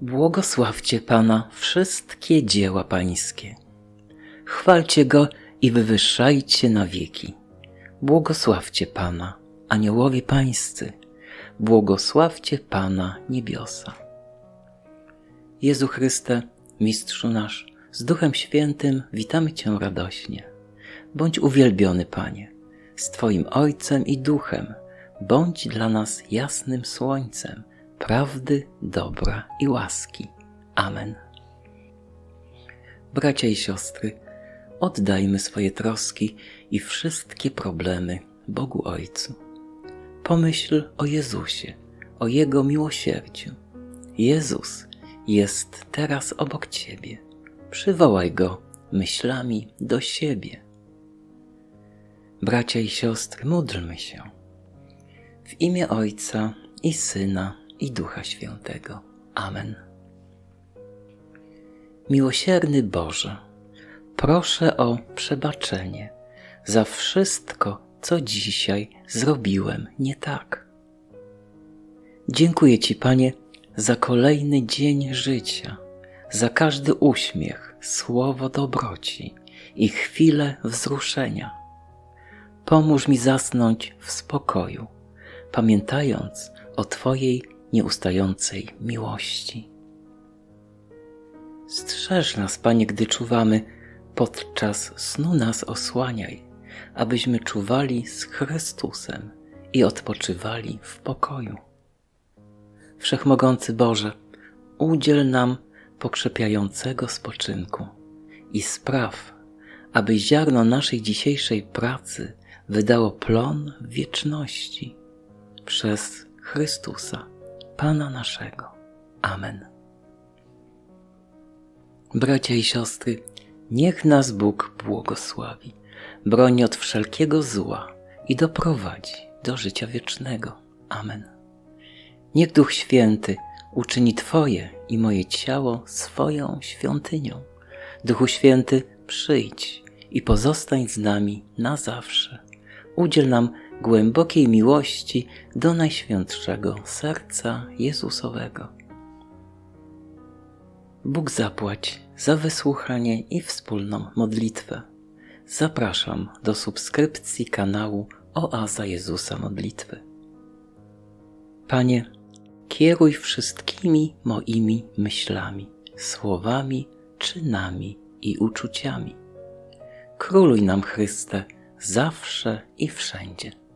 Błogosławcie Pana wszystkie dzieła Pańskie. Chwalcie Go i wywyższajcie na wieki. Błogosławcie Pana, aniołowie Pańscy. Błogosławcie Pana niebiosa. Jezu Chryste, Mistrzu nasz, z Duchem Świętym witamy Cię radośnie. Bądź uwielbiony, Panie, z Twoim Ojcem i Duchem. Bądź dla nas jasnym słońcem prawdy, dobra i łaski. Amen. Bracia i siostry, oddajmy swoje troski i wszystkie problemy Bogu Ojcu. Pomyśl o Jezusie, o Jego miłosierdziu. Jezus jest teraz obok Ciebie. Przywołaj Go myślami do siebie. Bracia i siostry, módlmy się. W imię Ojca i Syna i Ducha Świętego. Amen. Miłosierny Boże, proszę o przebaczenie za wszystko, co dzisiaj zrobiłem nie tak. Dziękuję Ci, Panie, za kolejny dzień życia, za każdy uśmiech, słowo dobroci i chwilę wzruszenia. Pomóż mi zasnąć w spokoju, pamiętając o Twojej nieustającej miłości. Strzeż nas, Panie, gdy czuwamy, podczas snu nas osłaniaj, abyśmy czuwali z Chrystusem i odpoczywali w pokoju. Wszechmogący Boże, udziel nam pokrzepiającego spoczynku i spraw, aby ziarno naszej dzisiejszej pracy wydało plon wieczności przez Chrystusa, Pana naszego. Amen. Bracia i siostry, niech nas Bóg błogosławi, broni od wszelkiego zła i doprowadzi do życia wiecznego. Amen. Niech Duch Święty uczyni Twoje i moje ciało swoją świątynią. Duchu Święty, przyjdź i pozostań z nami na zawsze. Udziel nam głębokiej miłości do Najświętszego Serca Jezusowego. Bóg zapłać za wysłuchanie i wspólną modlitwę. Zapraszam do subskrypcji kanału Oaza Jezusa Modlitwy. Panie, kieruj wszystkimi moimi myślami, słowami, czynami i uczuciami. Króluj nam Chryste zawsze i wszędzie.